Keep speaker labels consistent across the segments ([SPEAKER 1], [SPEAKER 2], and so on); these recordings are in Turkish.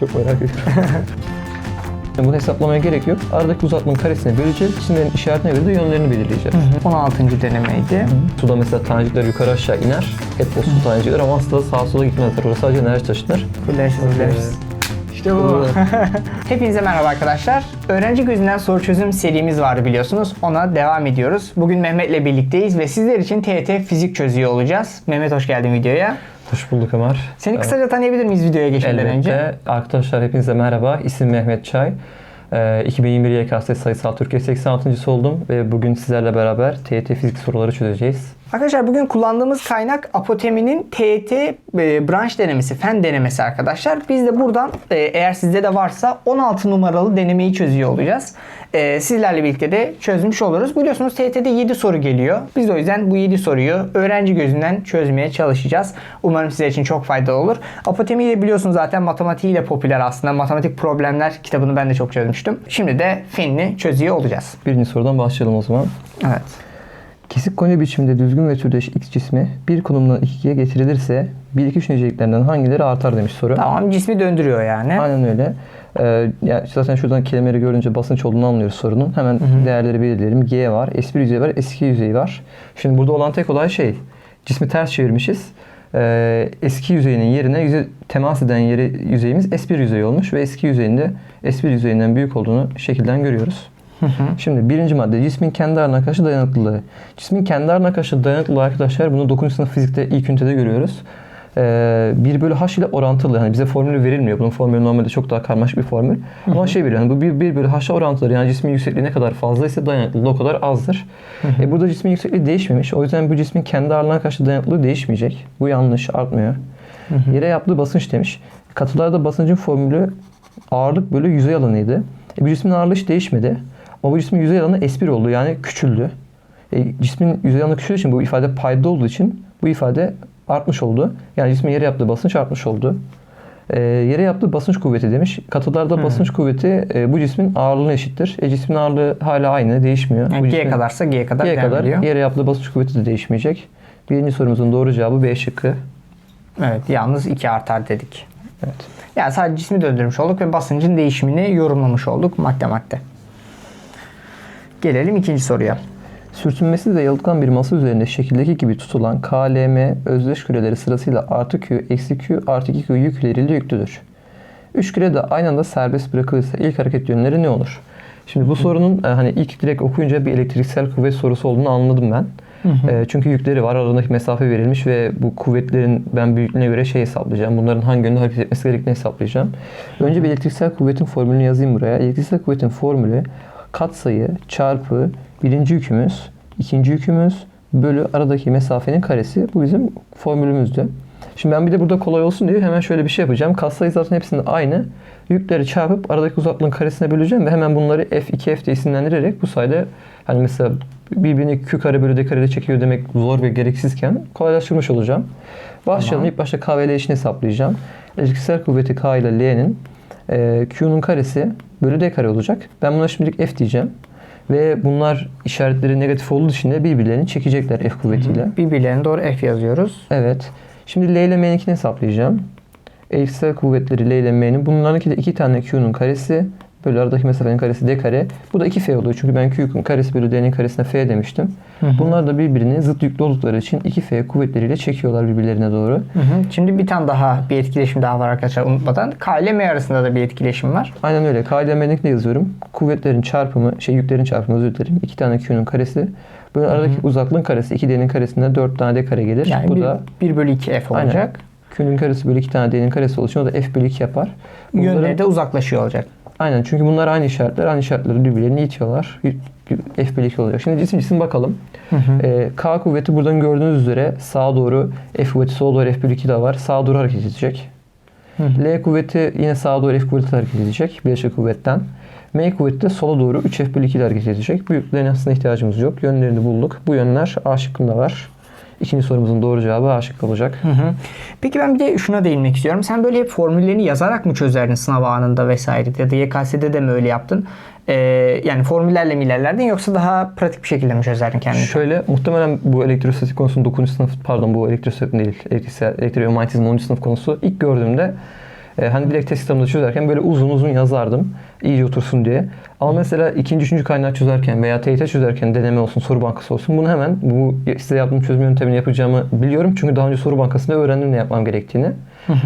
[SPEAKER 1] Çok merak ediyorum. Bunu hesaplamaya gerek yok. Aradaki uzatmanın karesini böleceğiz. Çizimlerin işaretine göre de yönlerini belirleyeceğiz.
[SPEAKER 2] 16. denemeydi.
[SPEAKER 1] Suda mesela tanecikler yukarı aşağı iner. Hep o su tanecikler ama da sağa sola gitmezler. Orası sadece enerji taşınır.
[SPEAKER 2] Fullersiz fullersiz. İşte bu. Hepinize merhaba arkadaşlar. Öğrenci gözünden soru çözüm serimiz vardı biliyorsunuz. Ona devam ediyoruz. Bugün Mehmet'le birlikteyiz ve sizler için TET fizik çözüyor olacağız. Mehmet hoş geldin videoya.
[SPEAKER 1] Hoş bulduk Ömer.
[SPEAKER 2] Seni kısaca tanıyabilir miyiz videoya geçmeden
[SPEAKER 1] Elbette.
[SPEAKER 2] önce?
[SPEAKER 1] Arkadaşlar hepinize merhaba. İsim Mehmet Çay. Ee, 2021 YKS sayısal Türkiye 86. oldum ve bugün sizlerle beraber TYT fizik soruları çözeceğiz.
[SPEAKER 2] Arkadaşlar bugün kullandığımız kaynak Apoteminin TET e, branş denemesi, fen denemesi arkadaşlar. Biz de buradan e, eğer sizde de varsa 16 numaralı denemeyi çözüyor olacağız. E, sizlerle birlikte de çözmüş oluruz. Biliyorsunuz TET'de 7 soru geliyor. Biz o yüzden bu 7 soruyu öğrenci gözünden çözmeye çalışacağız. Umarım sizler için çok faydalı olur. Apotemi de biliyorsunuz zaten matematiğiyle popüler aslında. Matematik problemler kitabını ben de çok çözmüştüm. Şimdi de fenini çözüyor olacağız.
[SPEAKER 1] Birinci sorudan başlayalım o zaman.
[SPEAKER 2] Evet.
[SPEAKER 1] Kesik konya biçiminde düzgün ve türdeş x cismi bir konumdan ikiye getirilirse bir iki üç niceliklerinden hangileri artar demiş soru.
[SPEAKER 2] Tamam cismi döndürüyor yani.
[SPEAKER 1] Aynen öyle. Ee, ya zaten şuradan kelimeleri görünce basınç olduğunu anlıyoruz sorunun. Hemen değerleri belirleyelim. G var, S1 yüzeyi var, S2 yüzeyi var. Şimdi burada olan tek olay şey, cismi ters çevirmişiz. Ee, eski yüzeyinin yerine yüze, temas eden yeri yüzeyimiz S1 yüzeyi olmuş ve eski yüzeyinde S1 yüzeyinden büyük olduğunu şekilden görüyoruz. Şimdi birinci madde cismin kendi ağırlığına karşı dayanıklılığı. Cismin kendi ağırlığına karşı dayanıklılığı arkadaşlar bunu 9. sınıf fizikte ilk ünitede görüyoruz. Ee, 1 bölü h ile orantılı. Yani bize formülü verilmiyor. Bunun formülü normalde çok daha karmaşık bir formül. Ama şey veriyor. Yani bu 1, 1 bölü h'a orantılı. Yani cismin yüksekliği ne kadar fazlaysa dayanıklılığı o kadar azdır. E, burada cismin yüksekliği değişmemiş. O yüzden bu cismin kendi ağırlığına karşı dayanıklılığı değişmeyecek. Bu yanlış. Artmıyor. Yere yaptığı basınç demiş. Katılarda basıncın formülü ağırlık bölü yüzey alanıydı. E, bu cismin ağırlığı hiç değişmedi. Ama bu cismin yüzey alanı S1 oldu. Yani küçüldü. E, cismin yüzey alanı küçüldüğü için bu ifade payda olduğu için bu ifade artmış oldu. Yani cismin yere yaptığı basınç artmış oldu. E, yere yaptığı basınç kuvveti demiş. Katılarda basınç kuvveti e, bu cismin ağırlığına eşittir. E, cismin ağırlığı hala aynı, değişmiyor.
[SPEAKER 2] Yani
[SPEAKER 1] bu
[SPEAKER 2] G
[SPEAKER 1] cismin-
[SPEAKER 2] kadarsa G kadar
[SPEAKER 1] G'ye kadar
[SPEAKER 2] ediyor.
[SPEAKER 1] yere yaptığı basınç kuvveti de değişmeyecek. Birinci sorumuzun doğru cevabı B şıkkı.
[SPEAKER 2] Evet yalnız 2 artar dedik.
[SPEAKER 1] Evet.
[SPEAKER 2] Yani sadece cismi döndürmüş olduk ve basıncın değişimini yorumlamış olduk madde madde. Gelelim ikinci soruya.
[SPEAKER 1] Sürtünmesiz ve yalıtkan bir masa üzerinde şekildeki gibi tutulan KLM özdeş küreleri sırasıyla artı Q, eksi Q, artı 2Q yükleriyle yüklüdür. Üç küre de aynı anda serbest bırakılırsa ilk hareket yönleri ne olur? Şimdi bu sorunun e, hani ilk direkt okuyunca bir elektriksel kuvvet sorusu olduğunu anladım ben. E, çünkü yükleri var, aralarındaki mesafe verilmiş ve bu kuvvetlerin ben büyüklüğüne göre şey hesaplayacağım. Bunların hangi yönde hareket etmesi gerektiğini hesaplayacağım. Önce bir elektriksel kuvvetin formülünü yazayım buraya. Elektriksel kuvvetin formülü katsayı çarpı birinci yükümüz, ikinci yükümüz bölü aradaki mesafenin karesi. Bu bizim formülümüzdü. Şimdi ben bir de burada kolay olsun diye hemen şöyle bir şey yapacağım. Katsayı zaten hepsinde aynı. Yükleri çarpıp aradaki uzaklığın karesine böleceğim ve hemen bunları F2, F diye isimlendirerek bu sayede hani mesela birbirini Q kare bölü D kare ile çekiyor demek zor ve gereksizken kolaylaştırmış olacağım. Başlayalım.
[SPEAKER 2] Tamam.
[SPEAKER 1] İlk başta K ve L işini hesaplayacağım. Elektriksel kuvveti K ile L'nin e, Q'nun karesi bölü D kare olacak. Ben buna şimdilik F diyeceğim. Ve bunlar işaretleri negatif olduğu için de birbirlerini çekecekler F kuvvetiyle.
[SPEAKER 2] Birbirlerine doğru F yazıyoruz.
[SPEAKER 1] Evet. Şimdi L ile M'ninkini hesaplayacağım. Elektriksel kuvvetleri L ile M'nin. Bunlarınki de iki tane Q'nun karesi. Bölü aradaki mesafenin karesi D kare. Bu da 2F oluyor. Çünkü ben Q'nun karesi bölü D'nin karesine F demiştim. Bunlar da birbirini zıt yüklü oldukları için 2F kuvvetleriyle çekiyorlar birbirlerine doğru.
[SPEAKER 2] Hı hı. Şimdi bir tane daha bir etkileşim daha var arkadaşlar unutmadan. K ile M arasında da bir etkileşim var.
[SPEAKER 1] Aynen öyle. K ile M'ninkini yazıyorum. Kuvvetlerin çarpımı, şey yüklerin çarpımı özür dilerim. 2 tane Q'nun karesi. Böyle aradaki uzaklığın karesi 2 D'nin karesinden 4 tane D kare gelir.
[SPEAKER 2] Yani
[SPEAKER 1] Bu
[SPEAKER 2] bir,
[SPEAKER 1] da
[SPEAKER 2] 1 bölü 2 F
[SPEAKER 1] Aynen.
[SPEAKER 2] olacak.
[SPEAKER 1] Q'nun karesi bölü 2 tane D'nin karesi oluşuyor. O da F bölü 2 yapar. Bunların-
[SPEAKER 2] Yönleri de uzaklaşıyor olacak.
[SPEAKER 1] Aynen çünkü bunlar aynı işaretler. Aynı işaretleri birbirlerini itiyorlar. Y- y- F bölü 2 olacak. Şimdi cisim cisim bakalım. Ee, K kuvveti buradan gördüğünüz üzere sağa doğru F kuvveti sola doğru F bölü 2 de var. Sağa doğru hareket edecek. L kuvveti yine sağa doğru F kuvveti hareket edecek. Bileşik kuvvetten. M kuvveti de sola doğru 3 F bölü 2 ile hareket edecek. Büyüklerin aslında ihtiyacımız yok. Yönlerini bulduk. Bu yönler A şıkkında var. İkinci sorumuzun doğru cevabı A şıkkı olacak.
[SPEAKER 2] Hı hı. Peki ben bir de şuna değinmek istiyorum. Sen böyle hep formüllerini yazarak mı çözerdin sınav anında vesaire ya da YKS'de de mi öyle yaptın? Ee, yani formüllerle mi ilerlerdin yoksa daha pratik bir şekilde mi çözerdin kendini?
[SPEAKER 1] Şöyle muhtemelen bu elektrostatik konusunu 9. sınıf pardon bu elektrostatik değil elektriksel elektromanyetism 10. sınıf konusu ilk gördüğümde E, hani direkt test kitabında çözerken böyle uzun uzun yazardım. iyice otursun diye. Ama mesela ikinci, üçüncü kaynağı çözerken veya TYT çözerken deneme olsun, soru bankası olsun. Bunu hemen bu size yaptığım çözüm yöntemini yapacağımı biliyorum. Çünkü daha önce soru bankasında öğrendim ne yapmam gerektiğini.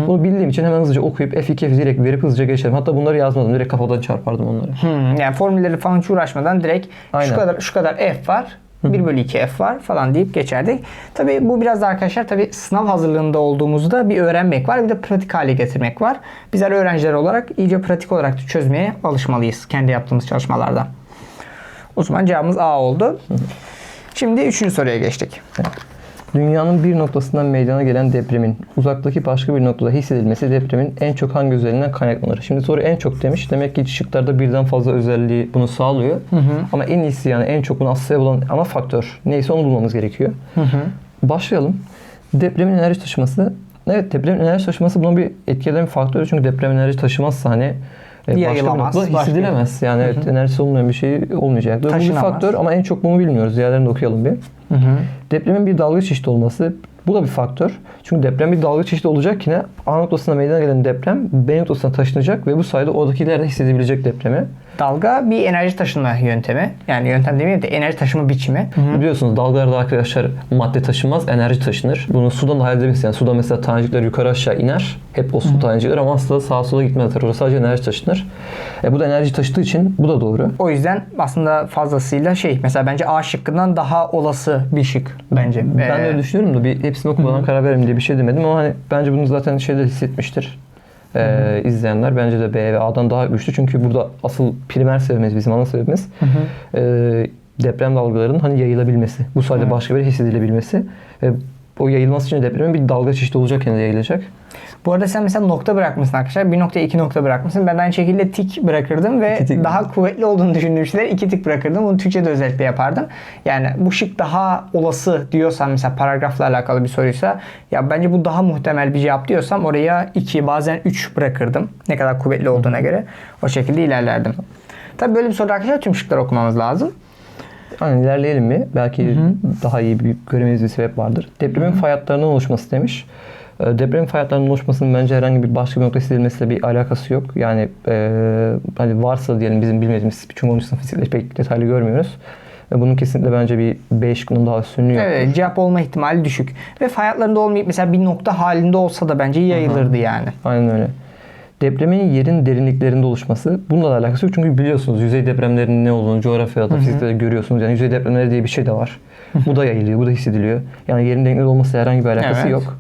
[SPEAKER 1] Bunu bildiğim için hemen hızlıca okuyup F2, F direkt verip hızlıca geçerim. Hatta bunları yazmadım. Direkt kafadan çarpardım onları.
[SPEAKER 2] Hmm, yani formülleri falan hiç uğraşmadan direkt
[SPEAKER 1] Aynen.
[SPEAKER 2] şu kadar şu kadar f var. 1 bölü 2 f var falan deyip geçerdik. Tabii bu biraz da arkadaşlar tabii sınav hazırlığında olduğumuzda bir öğrenmek var bir de pratik hale getirmek var. Bizler öğrenciler olarak iyice pratik olarak çözmeye alışmalıyız kendi yaptığımız çalışmalarda. O zaman cevabımız A oldu. Şimdi üçüncü soruya geçtik.
[SPEAKER 1] Dünyanın bir noktasından meydana gelen depremin uzaktaki başka bir noktada hissedilmesi depremin en çok hangi özelliğinden kaynaklanır? Şimdi soru en çok demiş. Demek ki şıklarda birden fazla özelliği bunu sağlıyor. Ama en iyisi yani en çok bunu aslıya bulan ana faktör neyse onu bulmamız gerekiyor. Başlayalım. Depremin enerji taşıması. Evet depremin enerji taşıması bunun bir etkileyen bir faktörü. Çünkü deprem enerji taşımazsa hani e, başka bir
[SPEAKER 2] Yayılamaz, başka-
[SPEAKER 1] hissedilemez. Yani evet enerjisi olmayan bir şey olmayacak. Bu bir faktör ama en çok bunu bilmiyoruz. Diğerlerini de okuyalım bir. Depremin bir dalga çeşidi olması bu da bir faktör. Çünkü deprem bir dalga çeşidi olacak ki ne? A noktasına meydana gelen deprem B noktasına taşınacak ve bu sayede oradakiler de hissedebilecek depremi.
[SPEAKER 2] Dalga bir enerji taşıma yöntemi. Yani yöntem demeyeyim de enerji taşıma biçimi.
[SPEAKER 1] Biliyorsunuz dalgalarda arkadaşlar madde taşınmaz, enerji taşınır. Bunu sudan da halledebiliriz. Yani suda mesela tanecikler yukarı aşağı iner. Hep o su tanecikler ama aslında sağa sola gitmez. Orada sadece enerji taşınır. E, bu da enerji taşıdığı için bu da doğru.
[SPEAKER 2] O yüzden aslında fazlasıyla şey mesela bence A şıkkından daha olası bir şık bence.
[SPEAKER 1] Ben
[SPEAKER 2] Ee,
[SPEAKER 1] de öyle düşünüyorum da bir hepsini okumadan karar verelim diye bir şey demedim ama hani bence bunu zaten şeyde hissetmiştir. Ee, izleyenler bence de B ve A'dan daha güçlü çünkü burada asıl primer sebebimiz bizim ana sebebimiz ee, deprem dalgalarının hani yayılabilmesi. Bu sayede başka bir hissedilebilmesi. Ve o yayılması için de depremin bir dalga çeşidi olacak yani yayılacak.
[SPEAKER 2] Bu arada sen mesela nokta bırakmışsın arkadaşlar. Bir nokta iki nokta bırakmışsın. Ben aynı şekilde tik bırakırdım ve
[SPEAKER 1] tik.
[SPEAKER 2] daha kuvvetli olduğunu düşündüğüm şeyler iki tik bırakırdım. Bunu Türkçe'de özellikle yapardım. Yani bu şık daha olası diyorsan mesela paragrafla alakalı bir soruysa ya bence bu daha muhtemel bir cevap diyorsam oraya iki bazen üç bırakırdım. Ne kadar kuvvetli olduğuna göre. O şekilde ilerlerdim. Tabii böyle bir soru arkadaşlar tüm şıkları okumamız lazım.
[SPEAKER 1] Aynen ilerleyelim mi? Belki daha iyi bir göremediğimiz bir sebep vardır. Depremin fay hatlarından oluşması demiş. Ee, Depremin fay hatlarından oluşmasının bence herhangi bir başka bir nokta hissedilmesiyle bir alakası yok. Yani e, hani varsa diyelim bizim bilmediğimiz onun için fizikle pek detaylı görmüyoruz. Ve bunun kesinlikle bence bir B şıkkının daha üstünlüğü yok.
[SPEAKER 2] Evet, cevap olma ihtimali düşük. Ve fay hatlarında olmayıp mesela bir nokta halinde olsa da bence yayılırdı yani.
[SPEAKER 1] Aynen öyle. Depremin yerin derinliklerinde oluşması bununla da alakası yok. Çünkü biliyorsunuz yüzey depremlerinin ne olduğunu coğrafyada, fizikte de görüyorsunuz. Yani yüzey depremleri diye bir şey de var. bu da yayılıyor, bu da hissediliyor. Yani yerin derinlikleri olması herhangi bir alakası
[SPEAKER 2] Evet.
[SPEAKER 1] yok.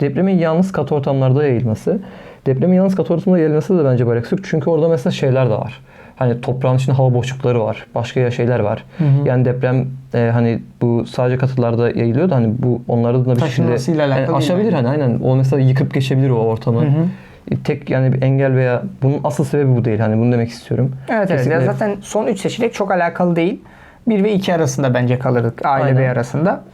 [SPEAKER 1] Depremin yalnız katı ortamlarda yayılması. Depremin yalnız katı ortamda yayılması da bence bir alakası yok. Çünkü orada mesela şeyler de var. Hani toprağın içinde hava boşlukları var. Başka ya şeyler var. Yani deprem e, hani bu sadece katılarda yayılıyor da hani bu onların da bir şekilde yani aşabilir
[SPEAKER 2] mi?
[SPEAKER 1] hani aynen. O mesela yıkıp geçebilir o ortamı. Tek yani bir engel veya bunun asıl sebebi bu değil. Hani bunu demek istiyorum.
[SPEAKER 2] Evet evet. Ya zaten son 3 seçenek çok alakalı değil. 1 ve 2 arasında bence kalırdık. A ile. B arasında.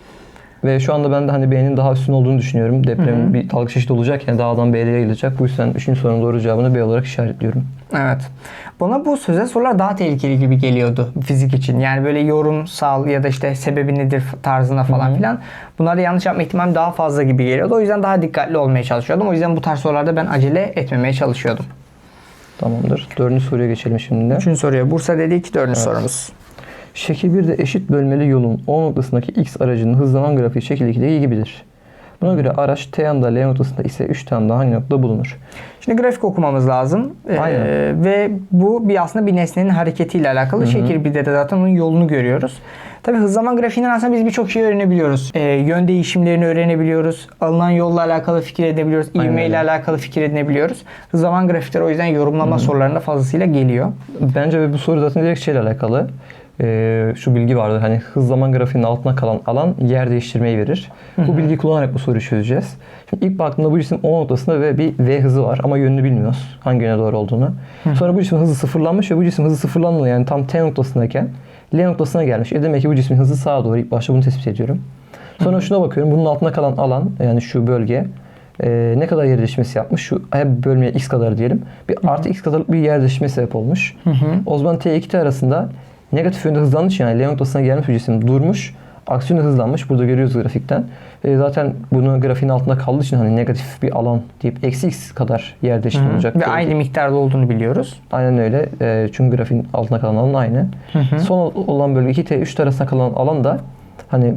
[SPEAKER 1] Ve şu anda ben de hani B'nin daha üstün olduğunu düşünüyorum. Depremin bir dalga çeşidi olacak yani A'dan B'ye yayılacak. Bu yüzden 3. sorunun doğru cevabını B olarak işaretliyorum.
[SPEAKER 2] Evet. Bana bu sözel sorular daha tehlikeli gibi geliyordu fizik için. Yani böyle yorumsal ya da işte sebebi nedir tarzına falan filan. Bunlarda yanlış yapma ihtimali daha fazla gibi geliyordu. O yüzden daha dikkatli olmaya çalışıyordum. O yüzden bu tarz sorularda ben acele etmemeye çalışıyordum.
[SPEAKER 1] Tamamdır. Dördüncü soruya geçelim şimdi de.
[SPEAKER 2] Üçüncü soruya Bursa dedik. Dördüncü sorumuz.
[SPEAKER 1] Şekil 1'de eşit bölmeli yolun O noktasındaki X aracının hızlanan grafiği şekil 2'de gibidir. Buna göre araç T anda L noktasında ise 3 tane hangi noktada bulunur?
[SPEAKER 2] Şimdi grafik okumamız lazım. Ee,
[SPEAKER 1] Aynen.
[SPEAKER 2] ve bu bir aslında bir nesnenin hareketiyle alakalı. Şekil bir de zaten onun yolunu görüyoruz. Tabi hız zaman grafiğinden aslında biz birçok şey öğrenebiliyoruz. Ee, yön değişimlerini öğrenebiliyoruz. Alınan yolla alakalı fikir edinebiliyoruz. İvme ile alakalı fikir edinebiliyoruz. Hız zaman grafikleri o yüzden yorumlama sorularında fazlasıyla geliyor.
[SPEAKER 1] Bence bu soru zaten direkt şeyle alakalı. Ee, şu bilgi vardır hani hız zaman grafiğinin altına kalan alan yer değiştirmeyi verir. Bu bilgiyi kullanarak bu soruyu çözeceğiz. Şimdi ilk baktığımda bu cisim O noktasında ve bir V hızı var ama yönünü bilmiyoruz. Hangi yöne doğru olduğunu. Sonra bu cismin hızı sıfırlanmış ve bu cisim hızı sıfırlanmalı yani tam T noktasındayken L noktasına gelmiş. E demek ki bu cismin hızı sağa doğru. İlk başta bunu tespit ediyorum. Sonra şuna bakıyorum. Bunun altına kalan alan yani şu bölge e, ne kadar yer değişmesi yapmış? Şu hep bölmeye x kadar diyelim. Bir artı x kadarlık bir yer değişmesi sebep olmuş. O zaman T2T arasında negatif yönde hızlanmış yani L noktasına gelmiş bir cisim durmuş. Aksiyon hızlanmış. Burada görüyoruz grafikten. Ve zaten bunun grafiğin altında kaldığı için hani negatif bir alan deyip eksi x kadar yer değişimi olacak.
[SPEAKER 2] Ve aynı miktarda olduğunu biliyoruz.
[SPEAKER 1] Aynen öyle. Ee, çünkü grafiğin altında kalan alan aynı. Son olan bölge 2T 3T arasında kalan alan da hani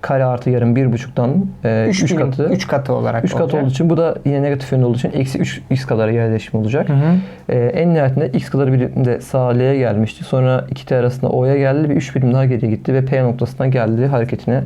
[SPEAKER 1] kare artı yarım 1.5'tan 3
[SPEAKER 2] 3
[SPEAKER 1] katı.
[SPEAKER 2] 3 katı olarak
[SPEAKER 1] 3 katı
[SPEAKER 2] olacak.
[SPEAKER 1] olduğu için bu da yine negatif yönde olduğu için eksi 3x kadar yer değişimi olacak.
[SPEAKER 2] Hı hı.
[SPEAKER 1] Ee, en nihayetinde x kadar birimde sağ L'ye gelmişti. Sonra 2T arasında O'ya geldi ve 3 birim daha geriye gitti ve P noktasına geldi hareketini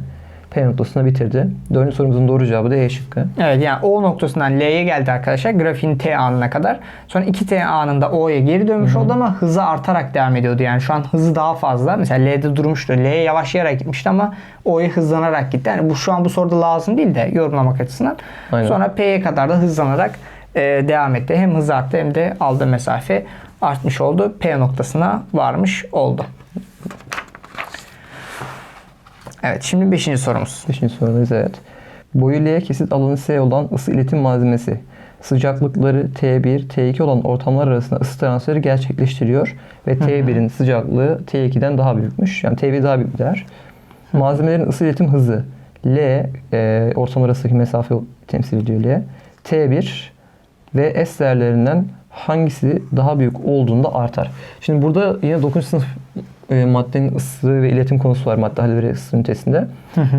[SPEAKER 1] P noktasına bitirdi. Dördüncü sorumuzun doğru cevabı da E şıkkı.
[SPEAKER 2] Evet yani O noktasından L'ye geldi arkadaşlar grafiğin T anına kadar. Sonra 2T anında O'ya geri dönmüş oldu ama hızı artarak devam ediyordu. Yani şu an hızı daha fazla. Mesela L'de durmuştu. L'ye yavaşlayarak gitmişti ama O'ya hızlanarak gitti. Yani bu şu an bu soruda lazım değil de yorumlamak açısından.
[SPEAKER 1] Aynen.
[SPEAKER 2] Sonra P'ye kadar da hızlanarak e, devam etti. Hem hız arttı hem de aldığı mesafe artmış oldu. P noktasına varmış oldu. Evet şimdi 5. sorumuz.
[SPEAKER 1] Beşinci sorudayız evet. Boyu L kesit alanı S olan ısı iletim malzemesi sıcaklıkları T1, T2 olan ortamlar arasında ısı transferi gerçekleştiriyor ve T1'in sıcaklığı T2'den daha büyükmüş. Yani T1 daha büyük değer. Malzemelerin ısı iletim hızı L e, ortamlar arasındaki mesafe temsil ediyor L. T1 ve S değerlerinden hangisi daha büyük olduğunda artar. Şimdi burada yine 9. sınıf e, maddenin ısı ve iletim konusu var madde halleri ısı ünitesinde.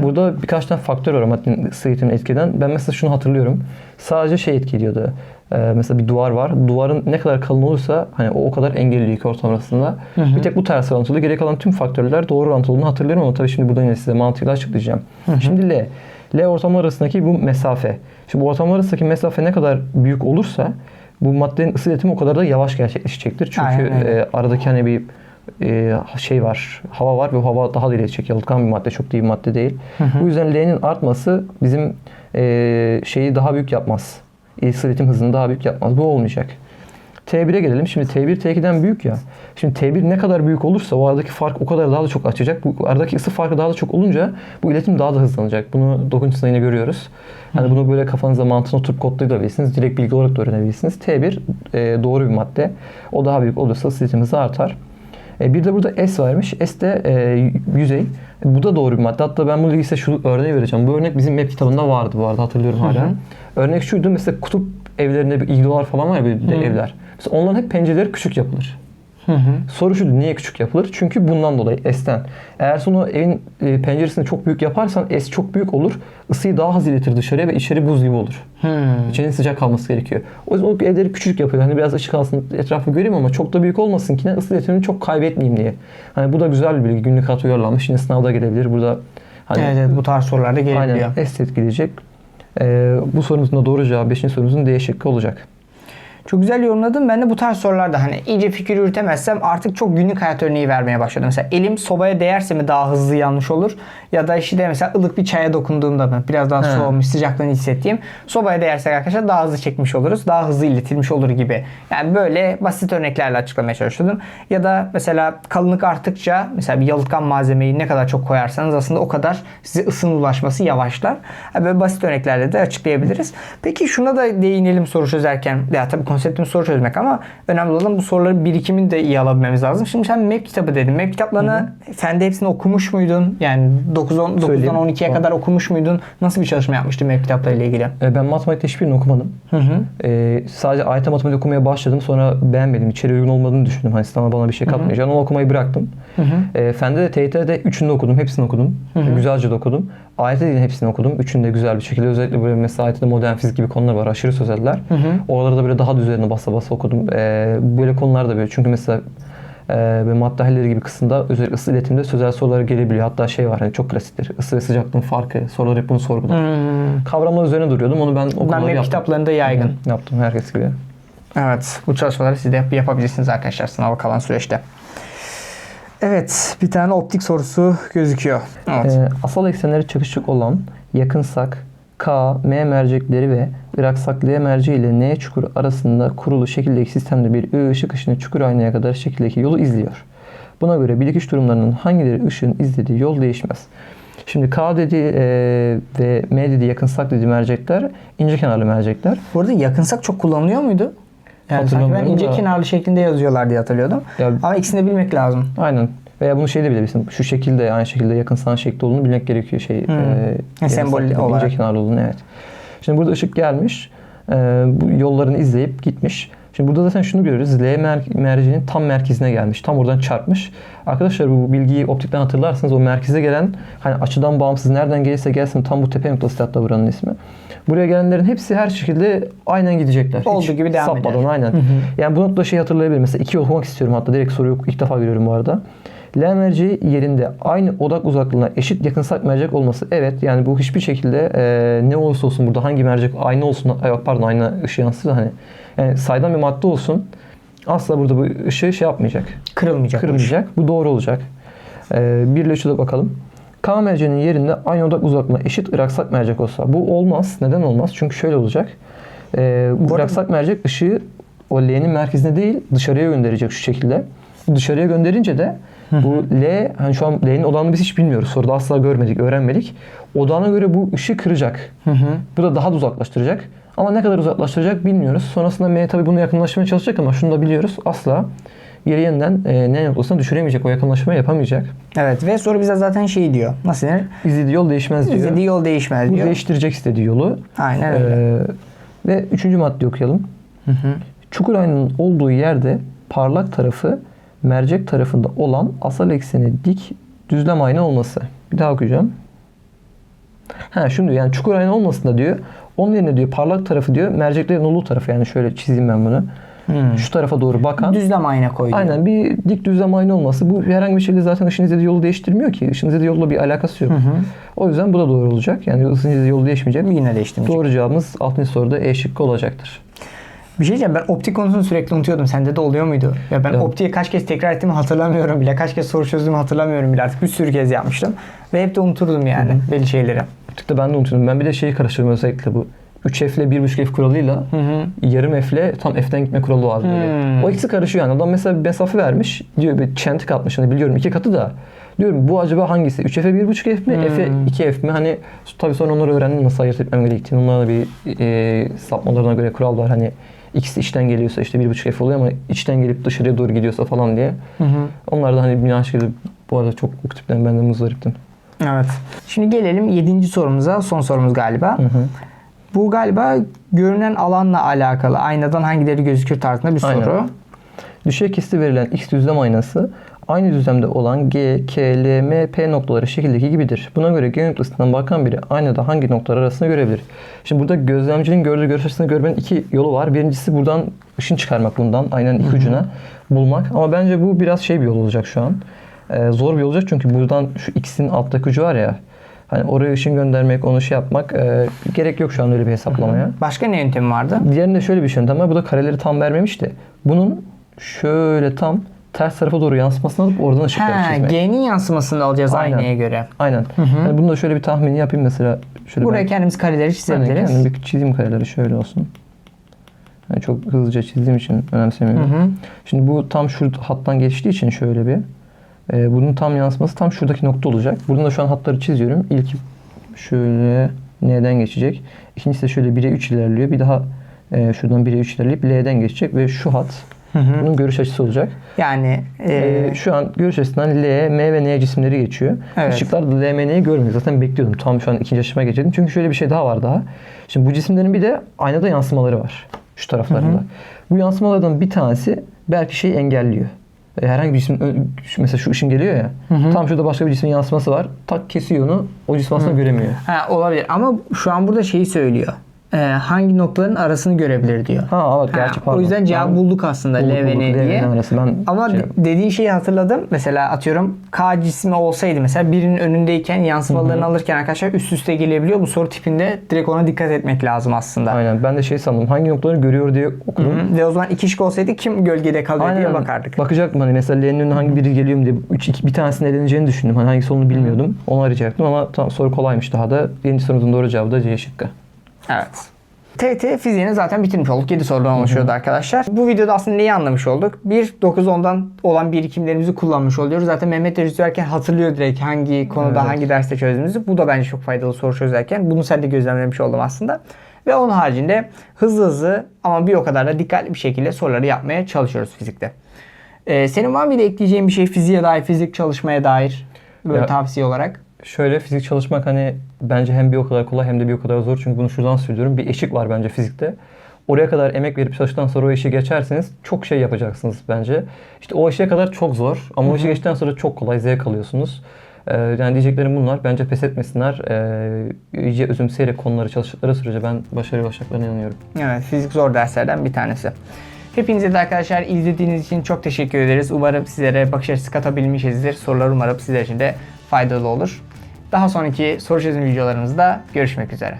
[SPEAKER 1] Burada birkaç tane faktör var maddenin ısı iletimini etkileden. Ben mesela şunu hatırlıyorum. Sadece şey etkiliyordu. E, mesela bir duvar var. Duvarın ne kadar kalın olursa hani o o kadar engelliyor iki ortam arasında. Bir tek bu ters orantılı. Geri kalan tüm faktörler doğru orantılı olduğunu hatırlıyorum ama tabii şimdi burada yine size mantığıyla açıklayacağım. Şimdi L. L ortamlar arasındaki bu mesafe. Şimdi bu ortamlar arasındaki mesafe ne kadar büyük olursa bu maddenin ısı iletimi o kadar da yavaş gerçekleşecektir. Çünkü
[SPEAKER 2] Aynen öyle.
[SPEAKER 1] e, aradaki hani bir e, şey var, hava var ve hava daha da iletecek. Yalıtkan bir madde, çok da iyi bir madde değil. Bu yüzden L'nin artması bizim e, şeyi daha büyük yapmaz. Isı iletim hızını daha büyük yapmaz. Bu olmayacak. T1'e gelelim. Şimdi T1 T2'den büyük ya. Şimdi T1 ne kadar büyük olursa o aradaki fark o kadar daha da çok açacak. Bu aradaki ısı farkı daha da çok olunca bu iletim daha da hızlanacak. Bunu 9. sınıfta yine görüyoruz. Hani bunu böyle kafanıza mantığına oturup kodlayabilirsiniz. Direkt bilgi olarak da öğrenebilirsiniz. T1 e, doğru bir madde. O daha büyük olursa ısı iletim hızı artar. E, bir de burada S varmış. S de e, yüzey. Bu da doğru bir madde. Hatta ben bunu size şu örneği vereceğim. Bu örnek bizim map kitabında vardı bu arada hatırlıyorum hala. Örnek şuydu mesela kutup evlerinde bir iglolar falan var ya bir de evler. Mesela onların hep pencereleri küçük yapılır. Soru şuydu niye küçük yapılır? Çünkü bundan dolayı S'ten. Eğer sonra evin e, penceresini çok büyük yaparsan S çok büyük olur. Isıyı daha hızlı iletir dışarıya ve içeri buz gibi olur.
[SPEAKER 2] Hmm.
[SPEAKER 1] İçerinin sıcak kalması gerekiyor. O yüzden o evleri küçük yapıyor. Hani biraz ışık alsın etrafı göreyim ama çok da büyük olmasın ki ısı iletimini çok kaybetmeyeyim diye. Hani bu da güzel bir bilgi. Günlük hayata uyarlanmış. Yine sınavda gelebilir. Burada hani
[SPEAKER 2] Evet, evet bu tarz sorularda gelebiliyor.
[SPEAKER 1] aynen S etkileyecek. Ee, bu sorumuzun da doğru cevabı 5. sorumuzun D şıkkı olacak.
[SPEAKER 2] Çok güzel yorumladın. Ben de bu tarz sorularda hani iyice fikir yürütemezsem artık çok günlük hayat örneği vermeye başladım. Mesela elim sobaya değerse mi daha hızlı yanmış olur? Ya da işte mesela ılık bir çaya dokunduğumda mı? Biraz daha
[SPEAKER 1] He.
[SPEAKER 2] soğumuş, sıcaklığını hissettiğim. Sobaya değersek arkadaşlar daha hızlı çekmiş oluruz. Daha hızlı iletilmiş olur gibi. Yani böyle basit örneklerle açıklamaya çalışıyordum. Ya da mesela kalınlık arttıkça mesela bir yalıtkan malzemeyi ne kadar çok koyarsanız aslında o kadar size ısının ulaşması yavaşlar. Yani böyle basit örneklerle de açıklayabiliriz. Peki şuna da değinelim soru çözerken. Ya tabii konseptimiz soru çözmek ama önemli olan bu soruların birikimini de iyi alabilmemiz lazım. Şimdi sen map kitabı dedin. Map kitaplarını sen de hepsini okumuş muydun? Yani 9 10
[SPEAKER 1] Söyleyeyim.
[SPEAKER 2] 9'dan 12'ye kadar okumuş muydun? Nasıl bir çalışma yapmıştın map kitaplarıyla ilgili?
[SPEAKER 1] Ee, ben matematikte hiçbirini okumadım.
[SPEAKER 2] Hı hı.
[SPEAKER 1] Ee, sadece AYT matematik okumaya başladım. Sonra beğenmedim. İçeri uygun olmadığını düşündüm. Hani sınava bana bir şey katmayacağını. Onu okumayı bıraktım.
[SPEAKER 2] Hı hı.
[SPEAKER 1] E, Fende de TYT'de üçünü okudum. Hepsini okudum. Güzelce de okudum. AYT'de de yine hepsini okudum. Üçünü de güzel bir şekilde. Özellikle böyle mesela AYT'de modern fizik gibi konular var. Aşırı sözeller. Oraları da böyle daha da üzerine basa basa okudum. E, böyle konular da böyle. Çünkü mesela e, böyle madde halleri gibi kısımda özellikle ısı iletimde sözel soruları gelebiliyor. Hatta şey var hani çok klasiktir. Isı ve sıcaklığın farkı. Sorular hep bunu sorgular.
[SPEAKER 2] Hmm.
[SPEAKER 1] Kavramlar üzerine duruyordum. Onu ben okulda yaptım.
[SPEAKER 2] kitaplarında yaygın.
[SPEAKER 1] Hı, Yaptım herkes gibi.
[SPEAKER 2] Evet. Bu çalışmaları siz de yap- yapabilirsiniz arkadaşlar sınava kalan süreçte. Evet. Bir tane optik sorusu gözüküyor. Evet.
[SPEAKER 1] Ee, asal eksenleri çakışık olan yakınsak K, M mercekleri ve Iraksak L merceği ile N çukuru arasında kurulu şekildeki sistemde bir I ışık ışını çukur aynaya kadar şekildeki yolu izliyor. Buna göre bir dikiş durumlarının hangileri ışığın izlediği yol değişmez. Şimdi K dediği e, ve M dediği yakınsak dediği mercekler ince kenarlı mercekler.
[SPEAKER 2] Bu arada yakınsak çok kullanılıyor muydu? Yani sanki ben ince
[SPEAKER 1] da.
[SPEAKER 2] kenarlı şeklinde yazıyorlar diye hatırlıyordum.
[SPEAKER 1] Ya,
[SPEAKER 2] Ama ikisini de bilmek lazım.
[SPEAKER 1] aynen. Veya bunu şey de bilebilirsin. Şu şekilde aynı şekilde yakınsan şekli olduğunu bilmek gerekiyor. Şey,
[SPEAKER 2] Hmm.
[SPEAKER 1] e,
[SPEAKER 2] sembol
[SPEAKER 1] yakınsak
[SPEAKER 2] olarak.
[SPEAKER 1] ince kenarlı olduğunu evet. Şimdi burada ışık gelmiş. E, bu yollarını izleyip gitmiş. Şimdi burada zaten şunu görüyoruz. L mer- merceğinin tam merkezine gelmiş. Tam oradan çarpmış. Arkadaşlar bu bilgiyi optikten hatırlarsanız o merkeze gelen hani açıdan bağımsız nereden gelirse gelsin tam bu tepe noktası hatta buranın ismi. Buraya gelenlerin hepsi her şekilde aynen gidecekler.
[SPEAKER 2] Olduğu gibi devam
[SPEAKER 1] sapmadan,
[SPEAKER 2] eder.
[SPEAKER 1] aynen. Yani bu noktada şey hatırlayabilirim. Mesela iki okumak istiyorum hatta direkt soruyu ilk defa görüyorum bu arada. L merceği yerinde aynı odak uzaklığına eşit yakınsak mercek olması. Evet yani bu hiçbir şekilde e, ne olursa olsun burada hangi mercek aynı olsun. ay, pardon aynı ışığı yansıtır hani. Yani saydam bir madde olsun. Asla burada bu ışığı şey yapmayacak.
[SPEAKER 2] Kırılmayacak.
[SPEAKER 1] Kırılmayacak. Bu doğru olacak. E, bir ile şurada bakalım. K merceğinin yerinde aynı odak uzaklığına eşit ıraksak mercek olsa. Bu olmaz. Neden olmaz? Çünkü şöyle olacak. E, bu ıraksak mercek ışığı o L'nin merkezine değil dışarıya gönderecek şu şekilde. Dışarıya gönderince de bu L hani şu an L'nin odağını biz hiç bilmiyoruz. Soruda asla görmedik, öğrenmedik. Odağına göre bu ışığı kıracak.
[SPEAKER 2] Hı hı.
[SPEAKER 1] Bu da daha da uzaklaştıracak. Ama ne kadar uzaklaştıracak bilmiyoruz. Sonrasında M tabii bunu yakınlaşmaya çalışacak ama şunu da biliyoruz. Asla yeniden e, N noktasına düşüremeyecek. O yakınlaşmayı yapamayacak.
[SPEAKER 2] Evet ve soru bize zaten şey diyor. Nasıl denir?
[SPEAKER 1] İzlediği yol değişmez diyor.
[SPEAKER 2] İzlediği yol değişmez
[SPEAKER 1] Bu
[SPEAKER 2] diyor.
[SPEAKER 1] değiştirecek istediği yolu.
[SPEAKER 2] Aynen öyle.
[SPEAKER 1] Ee, ve üçüncü madde okuyalım.
[SPEAKER 2] Hı hı.
[SPEAKER 1] Çukur aynanın olduğu yerde parlak tarafı mercek tarafında olan asal ekseni dik düzlem ayna olması. Bir daha okuyacağım. Ha şunu diyor yani çukur ayna olmasın da diyor. Onun yerine diyor parlak tarafı diyor merceklerin olduğu tarafı yani şöyle çizeyim ben bunu.
[SPEAKER 2] Hmm.
[SPEAKER 1] Şu tarafa doğru bakan.
[SPEAKER 2] Düzlem ayna koy diyor.
[SPEAKER 1] Aynen bir dik düzlem ayna olması. Bu herhangi bir şekilde zaten ışın izlediği yolu değiştirmiyor ki. Işın izlediği yolla bir alakası yok.
[SPEAKER 2] Hı hı.
[SPEAKER 1] O yüzden bu da doğru olacak. Yani ışın izlediği yolu değişmeyecek.
[SPEAKER 2] Yine değiştirmeyecek.
[SPEAKER 1] Doğru cevabımız 6. soruda E şıkkı olacaktır.
[SPEAKER 2] Bir şey diyeceğim ben optik konusunu sürekli unutuyordum. Sende de oluyor muydu? Ya ben
[SPEAKER 1] Evet.
[SPEAKER 2] optiği kaç kez tekrar ettiğimi hatırlamıyorum bile. Kaç kez soru çözdüğümü hatırlamıyorum bile artık. Bir sürü kez yapmıştım. Ve hep de unuturdum yani belli şeyleri.
[SPEAKER 1] Tıkta ben de unutuyorum. Ben bir de şeyi karıştırıyorum özellikle bu. 3F ile 1.5F kuralıyla
[SPEAKER 2] Hı hı.
[SPEAKER 1] yarım F ile tam F'den gitme kuralı var böyle.
[SPEAKER 2] Hmm.
[SPEAKER 1] O ikisi karışıyor yani. Adam mesela bir mesafe vermiş. Diyor bir çentik atmış. Hani biliyorum iki katı da. Diyorum bu acaba hangisi? 3F'e 1.5F mi?
[SPEAKER 2] Hmm.
[SPEAKER 1] F'e 2F mi? Hani tabii sonra onları öğrendim nasıl ayırt etmem gerektiğini. Onlara bir e, sapmalarına göre kural var. Hani ikisi içten geliyorsa işte 1.5F oluyor ama içten gelip dışarıya doğru gidiyorsa falan diye.
[SPEAKER 2] Hı hı.
[SPEAKER 1] Onlar da hani bina şekilde bu arada çok bu tipten ben de muzdariptim.
[SPEAKER 2] Evet. Şimdi gelelim 7. sorumuza. Son sorumuz galiba.
[SPEAKER 1] Hı hı.
[SPEAKER 2] Bu galiba görünen alanla alakalı. Aynadan hangileri gözükür tarzında bir
[SPEAKER 1] Aynen.
[SPEAKER 2] soru.
[SPEAKER 1] Düşey kesiti verilen X düzlem aynası aynı düzlemde olan G, K, L, M, P noktaları şekildeki gibidir. Buna göre G noktasından bakan biri aynada hangi noktalar arasında görebilir? Şimdi burada gözlemcinin gördüğü görüş açısını görmenin iki yolu var. Birincisi buradan ışın çıkarmak bundan aynanın iki ucuna bulmak. Ama bence bu biraz şey bir yol olacak şu an. Ee, zor bir yol olacak çünkü buradan şu X'in alttaki ucu var ya. Hani oraya ışın göndermek, onu şey yapmak e, gerek yok şu an öyle bir hesaplamaya.
[SPEAKER 2] Başka ne yöntemi vardı?
[SPEAKER 1] Diğerinde şöyle bir şey yöntem var. Bu da kareleri tam vermemişti. Bunun şöyle tam ters tarafa doğru yansımasını alıp oradan ışıkları
[SPEAKER 2] Ha,
[SPEAKER 1] çizmek.
[SPEAKER 2] G'nin yansımasını alacağız
[SPEAKER 1] Aynen.
[SPEAKER 2] aynaya göre.
[SPEAKER 1] Aynen. Yani bunu da şöyle bir tahmini yapayım mesela. Şöyle
[SPEAKER 2] Buraya
[SPEAKER 1] ben,
[SPEAKER 2] kendimiz kareleri
[SPEAKER 1] Aynen,
[SPEAKER 2] çizebiliriz.
[SPEAKER 1] kendim bir çizeyim kareleri şöyle olsun. Yani çok hızlıca çizdiğim için
[SPEAKER 2] Hı
[SPEAKER 1] önemsemiyorum.
[SPEAKER 2] hı.
[SPEAKER 1] Şimdi bu tam şu hattan geçtiği için şöyle bir. E, bunun tam yansıması tam şuradaki nokta olacak. Buradan da şu an hatları çiziyorum. İlk şöyle N'den geçecek. İkincisi de şöyle 1'e 3 ilerliyor. Bir daha e, şuradan 1'e 3 ilerleyip L'den geçecek ve şu hat
[SPEAKER 2] Hı hı.
[SPEAKER 1] bunun görüş açısı olacak.
[SPEAKER 2] Yani e,
[SPEAKER 1] E, şu an görüş açısından L, M ve N cisimleri geçiyor.
[SPEAKER 2] Evet.
[SPEAKER 1] Işıklar da L, M, N'yi görmüyor. Zaten bekliyordum. Tam şu an ikinci aşamaya geçelim. Çünkü şöyle bir şey daha var daha. Şimdi bu cisimlerin bir de aynada yansımaları var. Şu taraflarında. Bu yansımalardan bir tanesi belki şeyi engelliyor. E, Herhangi bir cisim, mesela şu ışın geliyor ya. Tam şurada başka bir cismin yansıması var. Tak kesiyor onu. O cisim aslında göremiyor.
[SPEAKER 2] ha, olabilir ama şu an burada şeyi söylüyor. E, hangi noktaların arasını görebilir diyor.
[SPEAKER 1] Ha evet
[SPEAKER 2] Ha,
[SPEAKER 1] gerçi pardon.
[SPEAKER 2] o yüzden
[SPEAKER 1] Ben-
[SPEAKER 2] bulduk aslında
[SPEAKER 1] Bulduk,
[SPEAKER 2] L ve
[SPEAKER 1] bulduk.
[SPEAKER 2] Diye.
[SPEAKER 1] Arası. Ben
[SPEAKER 2] Ama
[SPEAKER 1] şey-
[SPEAKER 2] de- dediğin şeyi hatırladım. Mesela atıyorum K cismi olsaydı mesela birinin önündeyken yansımalarını alırken arkadaşlar üst üste gelebiliyor. Bu soru tipinde direkt ona dikkat etmek lazım aslında.
[SPEAKER 1] Aynen. Ben de şey sandım. Hangi noktaları görüyor diye okudum.
[SPEAKER 2] Hı. Ve o zaman iki şık olsaydı kim gölgede kalıyor diye bakardık.
[SPEAKER 1] Bakacaktım hani mesela L'nin önüne hangi biri geliyor mu diye. Üç, iki, bir tanesinin eleneceğini düşündüm. Hani hangisi olduğunu bilmiyordum. Onu arayacaktım ama tam, soru kolaymış daha da. Birinci sorumuzun doğru cevabı da C şıkkı.
[SPEAKER 2] Evet. TT fiziğini zaten bitirmiş olduk. 7 sorudan oluşuyordu arkadaşlar. Bu videoda aslında neyi anlamış olduk? 1, 9, 10'dan olan birikimlerimizi kullanmış oluyoruz. Zaten Mehmet de çözerken hatırlıyor direkt hangi konuda
[SPEAKER 1] Evet.
[SPEAKER 2] hangi derste çözdüğümüzü. Bu da bence çok faydalı soru çözerken. Bunu sen de gözlemlemiş oldum aslında. Ve onun haricinde hızlı hızlı ama bir o kadar da dikkatli bir şekilde soruları yapmaya çalışıyoruz fizikte. Ee, senin var mıydı ekleyeceğin bir şey fiziğe dair, fizik çalışmaya dair böyle
[SPEAKER 1] Ya-
[SPEAKER 2] tavsiye olarak?
[SPEAKER 1] Şöyle fizik çalışmak hani bence hem bir o kadar kolay hem de bir o kadar zor. Çünkü bunu şuradan söylüyorum. Bir eşik var bence fizikte. Oraya kadar emek verip çalıştıktan sonra o işi geçerseniz çok şey yapacaksınız bence. İşte o işe kadar çok zor ama o işi geçtikten sonra çok kolay zevk alıyorsunuz. Ee, yani diyeceklerim bunlar. Bence pes etmesinler. Ee, iyice özümseyerek konuları çalıştıkları sürece ben başarıya ulaşacaklarına inanıyorum.
[SPEAKER 2] Evet, fizik zor derslerden bir tanesi. Hepinize de arkadaşlar izlediğiniz için çok teşekkür ederiz. Umarım sizlere bakış açısı katabilmişizdir. Sorular umarım sizler için de faydalı olur. Daha sonraki soru çözüm videolarımızda görüşmek üzere.